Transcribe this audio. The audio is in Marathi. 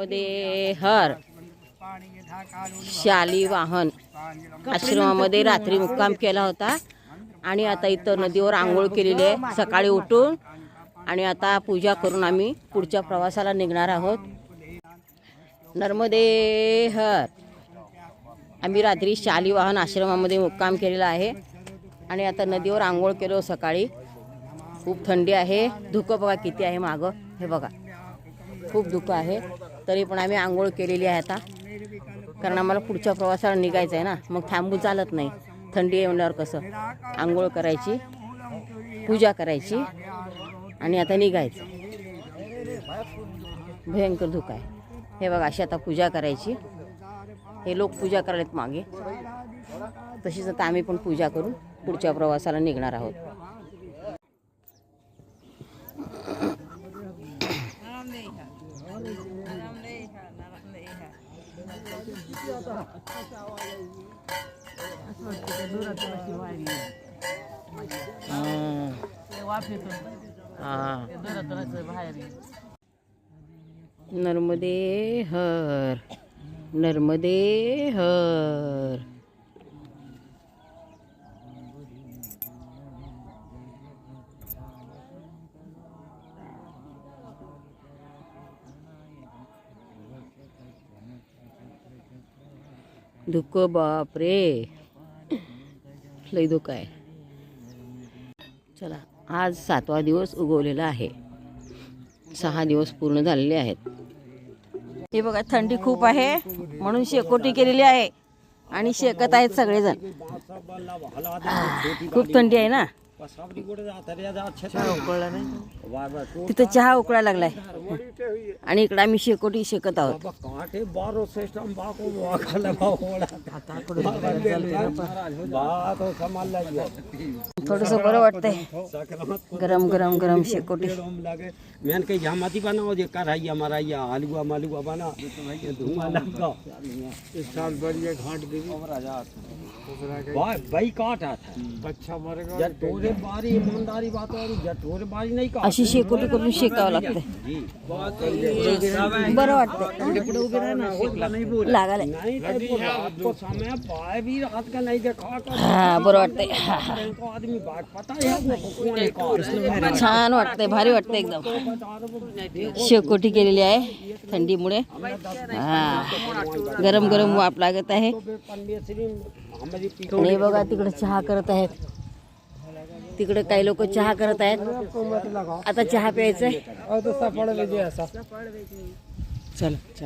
आश्रमामध्ये हर शाली वाहन आश्रमामध्ये रात्री मुक्काम केला होता. आणि आता इथं नदीवर आंघोळ केलेली आहे. सकाळी उठून आणि आता पूजा करून आम्ही पुढच्या प्रवासाला निघणार आहोत. नर्मदे हर. आम्ही रात्री शाली वाहन आश्रमामध्ये मुक्काम केलेला आहे. आणि आता नदीवर आंघोळ केलो सकाळी. खूप थंडी आहे. धुकं बघा किती आहे मागं. हे बघा. खूप धुकं आहे. तरी पण आम्ही आंघोळ केलेली आहे आता. कारण आम्हाला पुढच्या प्रवासाला निघायचं आहे ना. मग थांबू चालत नाही. थंडी येणार कसं? आंघोळ करायची पूजा करायची आणि आता निघायचं. भयंकर धुक आहे. हे बघा अशी आता पूजा करायची. हे लोक पूजा करायला मागे. तशीच आता आम्ही पण पूजा करून पुढच्या प्रवासाला निघणार आहोत हं. हा. नर्मदे हर नर्मदे हर. धुकं बाप रे लई धुकं आहे. चला आज सातवा दिवस उगवलेला आहे. सहा दिवस पूर्ण झालेले आहेत. हे बघा थंडी खूप आहे म्हणून शेकोटी केलेली आहे. आणि शेकत आहेत सगळेजण. खूप थंडी आहे ना? तिथं चहा उकळायला लागलाय. आणि इकडे आम्ही शेकोटी शेकत आहोत. कांटे बारो सिस्टम बाको वाखला बावळा बात हो थोडस बरं वाटतंय. गरम गरम गरम शेकोटी. लागे. मैंने कही जमाती बनाओ जे कर आइया मराइया हलवा मलुआ बना. ये धुआं लगा. इस साल बढ़िया घाट देवी. भाई भाई काटा था। बच्चा मरेगा जब तोरे बारी ईमानदारी बात और जब तोरे बारी नहीं काट अशी शेकोटी करून शेकावं लागतंय जी। बात बरं वाटतंय लागाले नहीं तो रात को समय पाए भी रात का नहीं देखा कर हा बरं वाटतंय हा, हा. को आदमी बात पता है वो कौन है कौन छान वाटतंय भारी वाटतंय एकदम। शेकोटी केलेली आहे थंडीमुळे. हा. गरम गरम वाप लागत आहे. आणि हे बघा तिकडे चहा करत आहेत. तिकडे काही लोक चहा करत आहेत. आता चहा प्यायचंय. चला. चहा